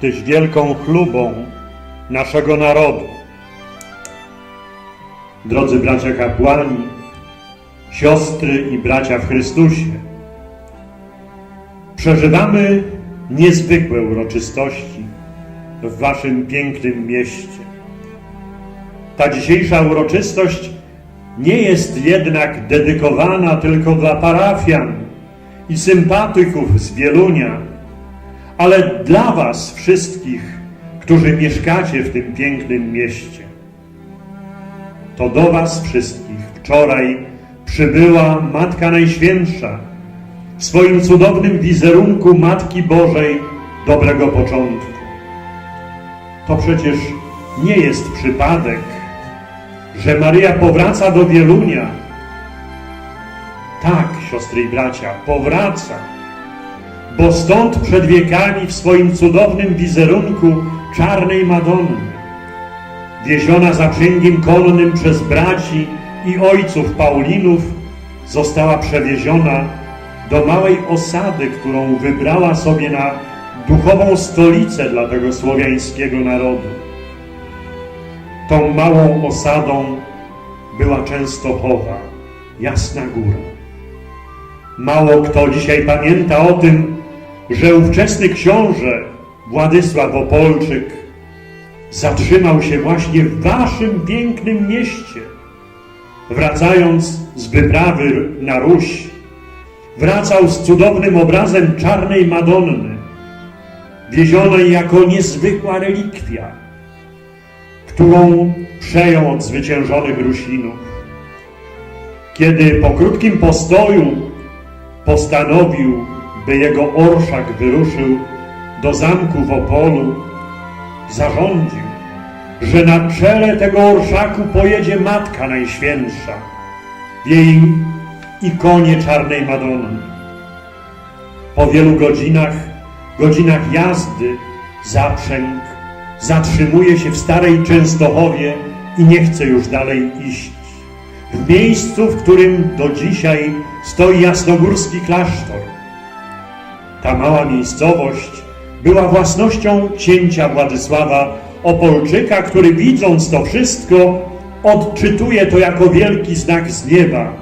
Tyś wielką chlubą naszego narodu. Drodzy bracia kapłani, siostry i bracia w Chrystusie, przeżywamy niezwykłe uroczystości w waszym pięknym mieście. Ta dzisiejsza uroczystość nie jest jednak dedykowana tylko dla parafian i sympatyków z Wielunia, ale dla was wszystkich, którzy mieszkacie w tym pięknym mieście. To do was wszystkich wczoraj przybyła Matka Najświętsza w swoim cudownym wizerunku Matki Bożej dobrego początku. To przecież nie jest przypadek, że Maryja powraca do Wielunia. Tak, siostry i bracia, powraca, bo stąd przed wiekami w swoim cudownym wizerunku czarnej Madonny, wieziona zaprzęgiem konnym przez braci i ojców Paulinów, została przewieziona do małej osady, którą wybrała sobie na duchową stolicę dla tego słowiańskiego narodu. Tą małą osadą była Częstochowa, Jasna Góra. Mało kto dzisiaj pamięta o tym, że ówczesny książę Władysław Opolczyk zatrzymał się właśnie w waszym pięknym mieście. Wracając z wyprawy na Ruś, wracał z cudownym obrazem czarnej Madonny, wiezionej jako niezwykła relikwia, którą przejął od zwyciężonych Rusinów. Kiedy po krótkim postoju postanowił, by jego orszak wyruszył do zamku w Opolu, zarządził, że na czele tego orszaku pojedzie Matka Najświętsza w jej ikonie czarnej Madonny. Po wielu godzinach, godzinach jazdy, zaprzęg zatrzymuje się w Starej Częstochowie i nie chce już dalej iść. W miejscu, w którym do dzisiaj stoi jasnogórski klasztor. Ta mała miejscowość była własnością księcia Władysława Opolczyka, który widząc to wszystko, odczytuje to jako wielki znak z nieba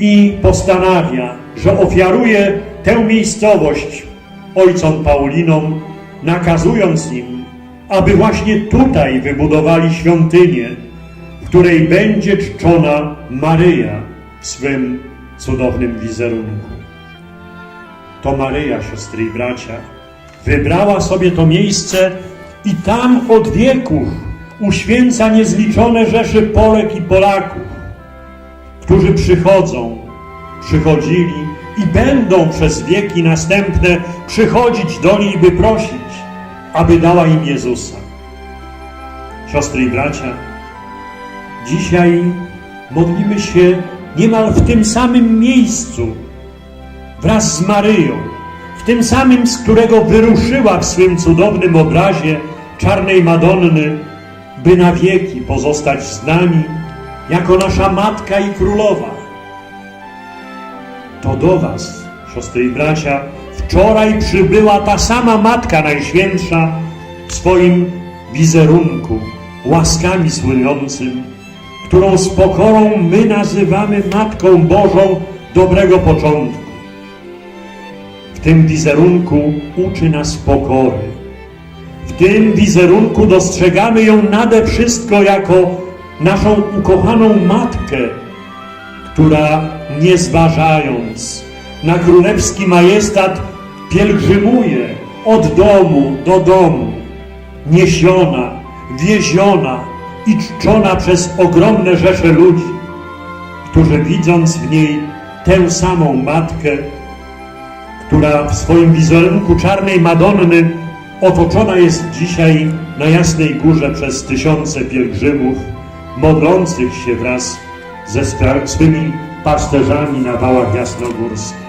i postanawia, że ofiaruje tę miejscowość ojcom Paulinom, nakazując im, aby właśnie tutaj wybudowali świątynię, w której będzie czczona Maryja w swym cudownym wizerunku. To Maryja, siostry i bracia, wybrała sobie to miejsce i tam od wieków uświęca niezliczone rzesze Polek i Polaków, którzy przychodzą, przychodzili i będą przez wieki następne przychodzić do niej, by prosić, aby dała im Jezusa. Siostry i bracia, dzisiaj modlimy się niemal w tym samym miejscu, wraz z Maryją, w tym samym, z którego wyruszyła w swym cudownym obrazie czarnej Madonny, by na wieki pozostać z nami jako nasza Matka i Królowa. To do Was, siostry i bracia, wczoraj przybyła ta sama Matka Najświętsza w swoim wizerunku, łaskami słynącym, którą z pokorą my nazywamy Matką Bożą dobrego początku. W tym wizerunku uczy nas pokory. W tym wizerunku dostrzegamy ją nade wszystko jako naszą ukochaną matkę, która nie zważając na królewski majestat pielgrzymuje od domu do domu, niesiona, wieziona i czczona przez ogromne rzesze ludzi, którzy widząc w niej tę samą matkę, która w swoim wizerunku czarnej Madonny otoczona jest dzisiaj na Jasnej Górze przez tysiące pielgrzymów, modlących się wraz ze swymi pasterzami na wałach jasnogórskich.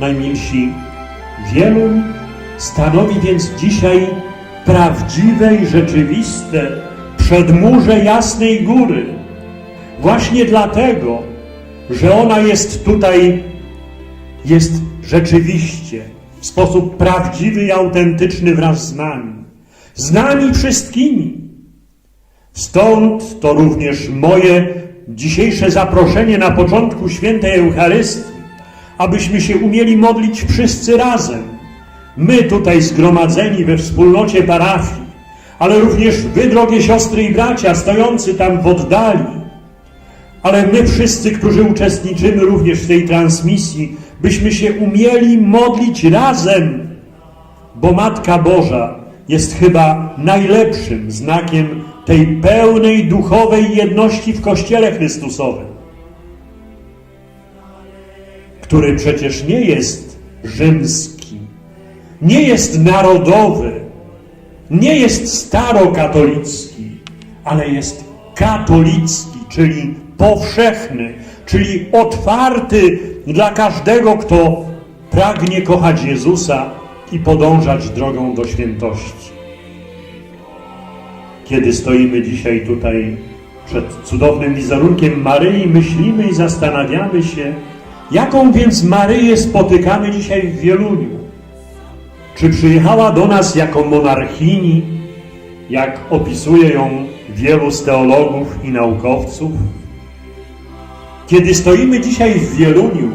Najmilsi, Wieluń stanowi więc dzisiaj prawdziwe i rzeczywiste przedmurze Jasnej Góry. Właśnie dlatego, że ona jest tutaj, jest rzeczywiście w sposób prawdziwy i autentyczny wraz z nami, z nami wszystkimi. Stąd to również moje dzisiejsze zaproszenie na początku świętej Eucharystii, abyśmy się umieli modlić wszyscy razem. My tutaj zgromadzeni we wspólnocie parafii, ale również wy, drogie siostry i bracia, stojący tam w oddali, ale my wszyscy, którzy uczestniczymy również w tej transmisji, byśmy się umieli modlić razem, bo Matka Boża jest chyba najlepszym znakiem tej pełnej duchowej jedności w Kościele Chrystusowym, który przecież nie jest rzymski, nie jest narodowy, nie jest starokatolicki, ale jest katolicki, czyli powszechny, czyli otwarty dla każdego, kto pragnie kochać Jezusa i podążać drogą do świętości. Kiedy stoimy dzisiaj tutaj przed cudownym wizerunkiem Maryi, myślimy i zastanawiamy się, jaką więc Maryję spotykamy dzisiaj w Wieluniu. Czy przyjechała do nas jako monarchini, jak opisuje ją wielu z teologów i naukowców? Kiedy stoimy dzisiaj w Wieluniu,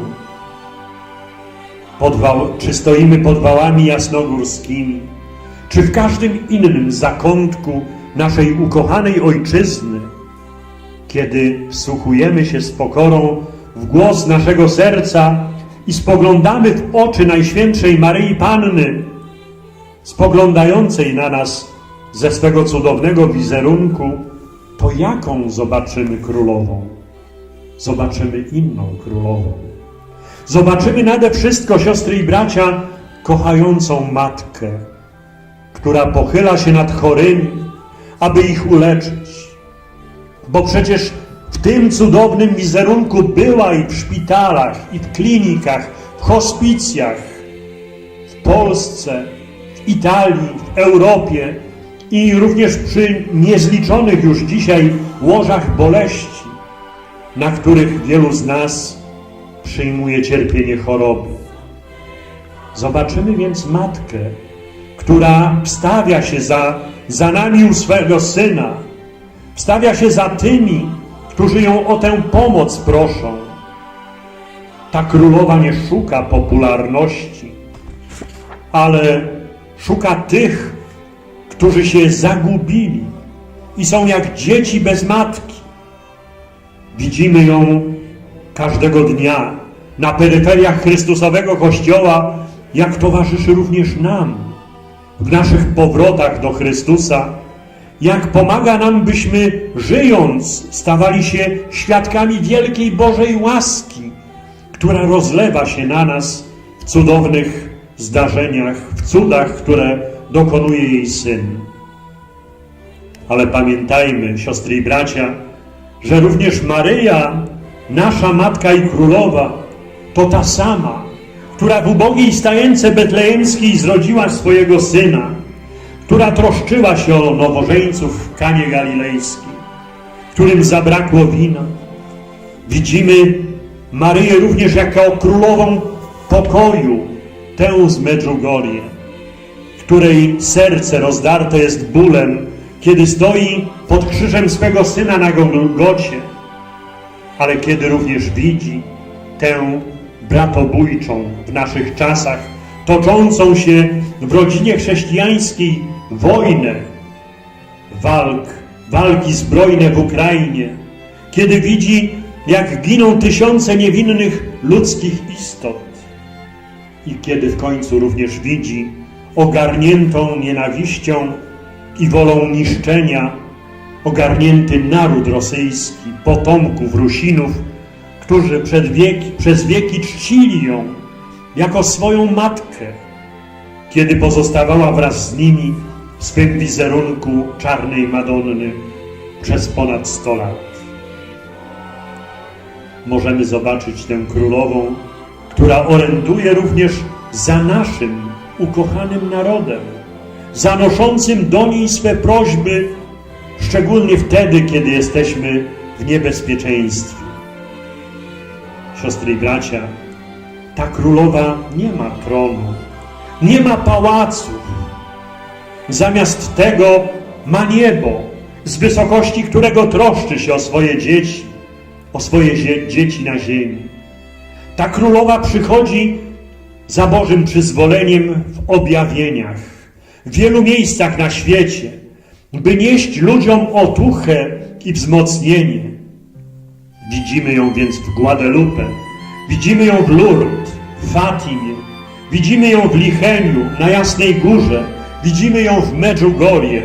wał, czy stoimy pod wałami jasnogórskimi, czy w każdym innym zakątku naszej ukochanej ojczyzny, kiedy wsłuchujemy się z pokorą w głos naszego serca i spoglądamy w oczy Najświętszej Maryi Panny, spoglądającej na nas ze swego cudownego wizerunku, to jaką zobaczymy królową? Zobaczymy inną królową. Zobaczymy nade wszystko, siostry i bracia, kochającą matkę, która pochyla się nad chorymi, aby ich uleczyć. Bo przecież w tym cudownym wizerunku była i w szpitalach, i w klinikach, w hospicjach, w Polsce, w Italii, w Europie i również przy niezliczonych już dzisiaj łożach boleści, na których wielu z nas przyjmuje cierpienie choroby. Zobaczymy więc matkę, która wstawia się za, za nami u swego Syna, wstawia się za tymi, którzy ją o tę pomoc proszą. Ta królowa nie szuka popularności, ale szuka tych, którzy się zagubili i są jak dzieci bez matki. Widzimy ją każdego dnia na peryferiach Chrystusowego Kościoła, jak towarzyszy również nam w naszych powrotach do Chrystusa, jak pomaga nam, byśmy żyjąc stawali się świadkami wielkiej Bożej łaski, która rozlewa się na nas w cudownych zdarzeniach, w cudach, które dokonuje jej Syn. Ale pamiętajmy, siostry i bracia, że również Maryja, nasza Matka i Królowa, to ta sama, która w ubogiej stajence betlejemskiej zrodziła swojego Syna, która troszczyła się o nowożeńców w Kanie Galilejskiej, którym zabrakło wina. Widzimy Maryję również jako królową pokoju, tę z Medjugorje, której serce rozdarte jest bólem, kiedy stoi pod krzyżem swego syna na Golgocie, ale kiedy również widzi tę bratobójczą w naszych czasach, toczącą się w rodzinie chrześcijańskiej wojnę, walk, walki zbrojne w Ukrainie, kiedy widzi, jak giną tysiące niewinnych ludzkich istot i kiedy w końcu również widzi ogarniętą nienawiścią i wolą niszczenia ogarnięty naród rosyjski, potomków Rusinów, którzy przed wieki, przez wieki czcili ją jako swoją matkę, kiedy pozostawała wraz z nimi w swym wizerunku czarnej Madonny przez ponad 100 lat. Możemy zobaczyć tę królową, która oręduje również za naszym ukochanym narodem, zanoszącym do niej swe prośby, szczególnie wtedy, kiedy jesteśmy w niebezpieczeństwie. Siostry i bracia, ta królowa nie ma tronu, nie ma pałaców. Zamiast tego ma niebo, z wysokości którego troszczy się o swoje dzieci, o swoje zie- dzieci na ziemi. Ta królowa przychodzi za Bożym przyzwoleniem w objawieniach, w wielu miejscach na świecie, by nieść ludziom otuchę i wzmocnienie. Widzimy ją więc w Guadalupe, widzimy ją w Lourdes, w Fatimie, widzimy ją w Licheniu, na Jasnej Górze, widzimy ją w Medjugorje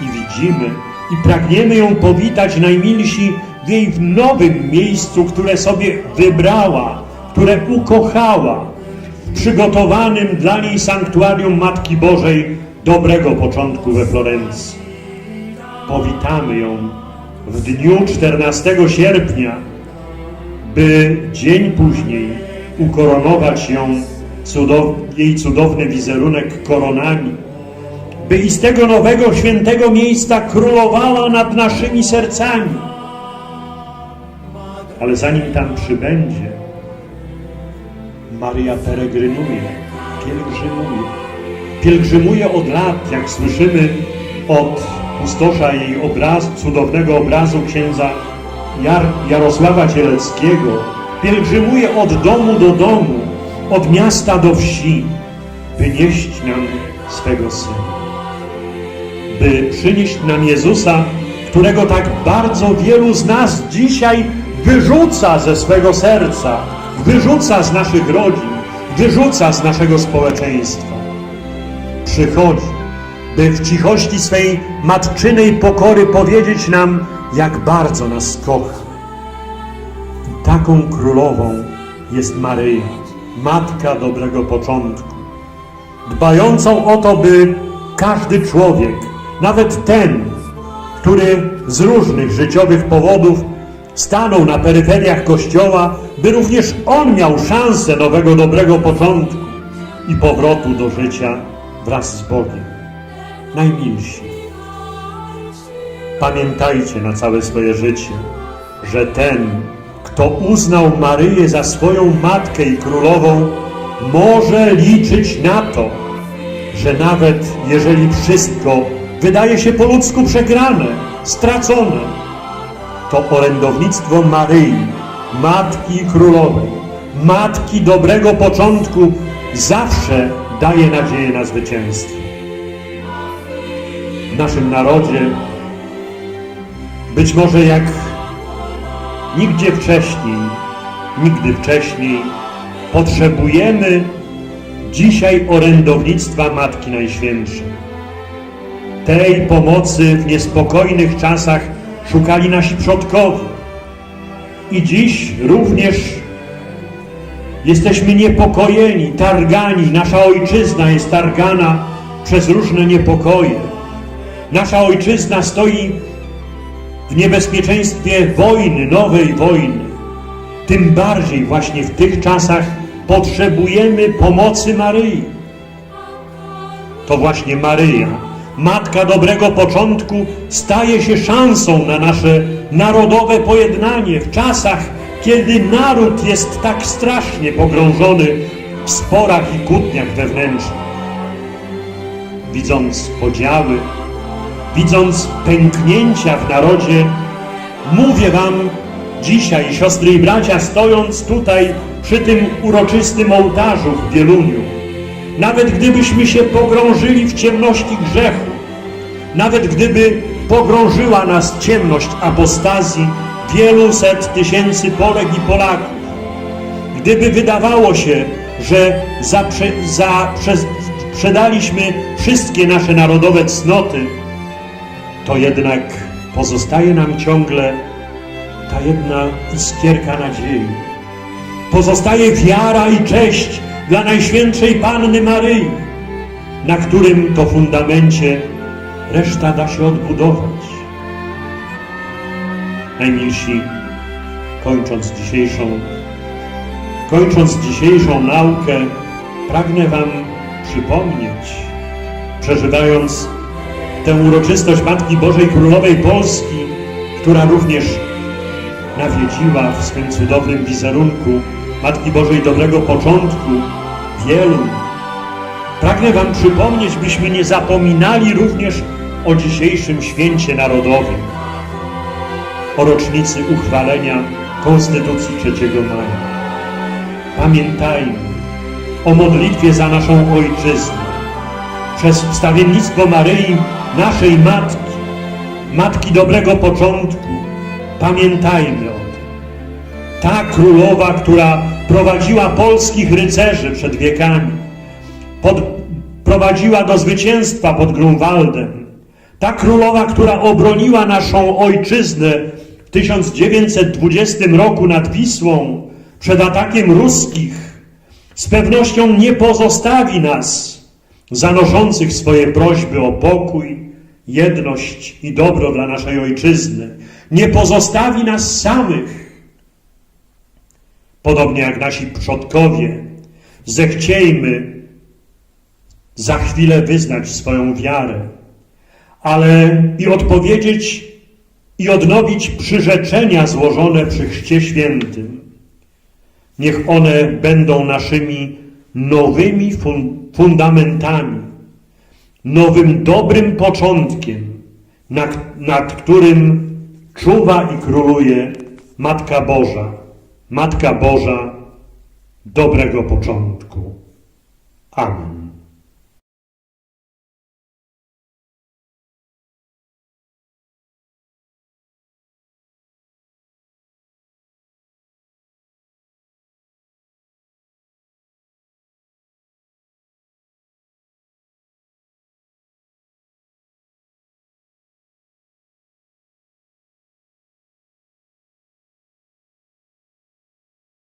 i widzimy i pragniemy ją powitać najmilsi w jej nowym miejscu, które sobie wybrała, które ukochała, w przygotowanym dla niej sanktuarium Matki Bożej dobrego początku we Florencji. Powitamy ją w dniu 14 sierpnia, by dzień później ukoronować ją cudow, jej cudowny wizerunek koronami, by i z tego nowego świętego miejsca królowała nad naszymi sercami. Ale zanim tam przybędzie, Maryja peregrynuje, pielgrzymuje. Pielgrzymuje od lat, jak słyszymy od pustosza jej obraz, cudownego obrazu księdza Jar, Jarosława Cieleckiego. Pielgrzymuje od domu do domu, od miasta do wsi, by nieść nam swego Syna. By przynieść nam Jezusa, którego tak bardzo wielu z nas dzisiaj wyrzuca ze swego serca, wyrzuca z naszych rodzin, wyrzuca z naszego społeczeństwa. Przychodzi, by w cichości swej matczynej pokory powiedzieć nam, jak bardzo nas kocha. I taką królową jest Maryja, matka dobrego początku, dbającą o to, by każdy człowiek, nawet ten, który z różnych życiowych powodów stanął na peryferiach Kościoła, by również on miał szansę nowego dobrego początku i powrotu do życia wraz z Bogiem. Najmilsi, pamiętajcie na całe swoje życie, że ten, kto uznał Maryję za swoją matkę i królową, może liczyć na to, że nawet jeżeli wszystko wydaje się po ludzku przegrane, stracone, to orędownictwo Maryi, Matki Królowej, Matki dobrego początku zawsze daje nadzieję na zwycięstwo. W naszym narodzie być może jak nigdzie wcześniej, nigdy wcześniej potrzebujemy dzisiaj orędownictwa Matki Najświętszej. Tej pomocy w niespokojnych czasach szukali nasi przodkowie. I dziś również jesteśmy niepokojeni, targani. Nasza ojczyzna jest targana przez różne niepokoje. Nasza ojczyzna stoi w niebezpieczeństwie wojny, nowej wojny. Tym bardziej właśnie w tych czasach potrzebujemy pomocy Maryi. To właśnie Maryja, Matka dobrego początku, staje się szansą na nasze narodowe pojednanie w czasach, kiedy naród jest tak strasznie pogrążony w sporach i kłótniach wewnętrznych. Widząc podziały, widząc pęknięcia w narodzie, mówię Wam dzisiaj, siostry i bracia, stojąc tutaj przy tym uroczystym ołtarzu w Wieluniu, nawet gdybyśmy się pogrążyli w ciemności grzechu, nawet gdyby pogrążyła nas ciemność apostazji wielu set tysięcy Polek i Polaków, gdyby wydawało się, że zaprze, zaprze, sprzedaliśmy wszystkie nasze narodowe cnoty, to jednak pozostaje nam ciągle ta jedna iskierka nadziei. Pozostaje wiara i cześć dla Najświętszej Panny Maryi, na którym to fundamencie reszta da się odbudować. Najmilsi, kończąc dzisiejszą, kończąc dzisiejszą naukę, pragnę Wam przypomnieć, przeżywając tę uroczystość Matki Bożej Królowej Polski, która również nawiedziła w swym cudownym wizerunku Matki Bożej Dobrego Początku wielu. Pragnę Wam przypomnieć, byśmy nie zapominali również o dzisiejszym święcie narodowym, o rocznicy uchwalenia Konstytucji 3 maja. Pamiętajmy o modlitwie za naszą ojczyznę, przez wstawiennictwo Maryi, naszej Matki, Matki dobrego początku. Pamiętajmy o tym. Ta królowa, która prowadziła polskich rycerzy przed wiekami, pod, prowadziła do zwycięstwa pod Grunwaldem. Ta królowa, która obroniła naszą ojczyznę w 1920 roku nad Wisłą przed atakiem ruskich, z pewnością nie pozostawi nas, zanoszących swoje prośby o pokój, jedność i dobro dla naszej ojczyzny. Nie pozostawi nas samych. Podobnie jak nasi przodkowie, zechciejmy za chwilę wyznać swoją wiarę, ale i odpowiedzieć i odnowić przyrzeczenia złożone przy Chrzcie Świętym. Niech one będą naszymi nowymi fun fundamentami, nowym dobrym początkiem, nad, nad którym czuwa i króluje Matka Boża, Matka Boża dobrego początku. Amen.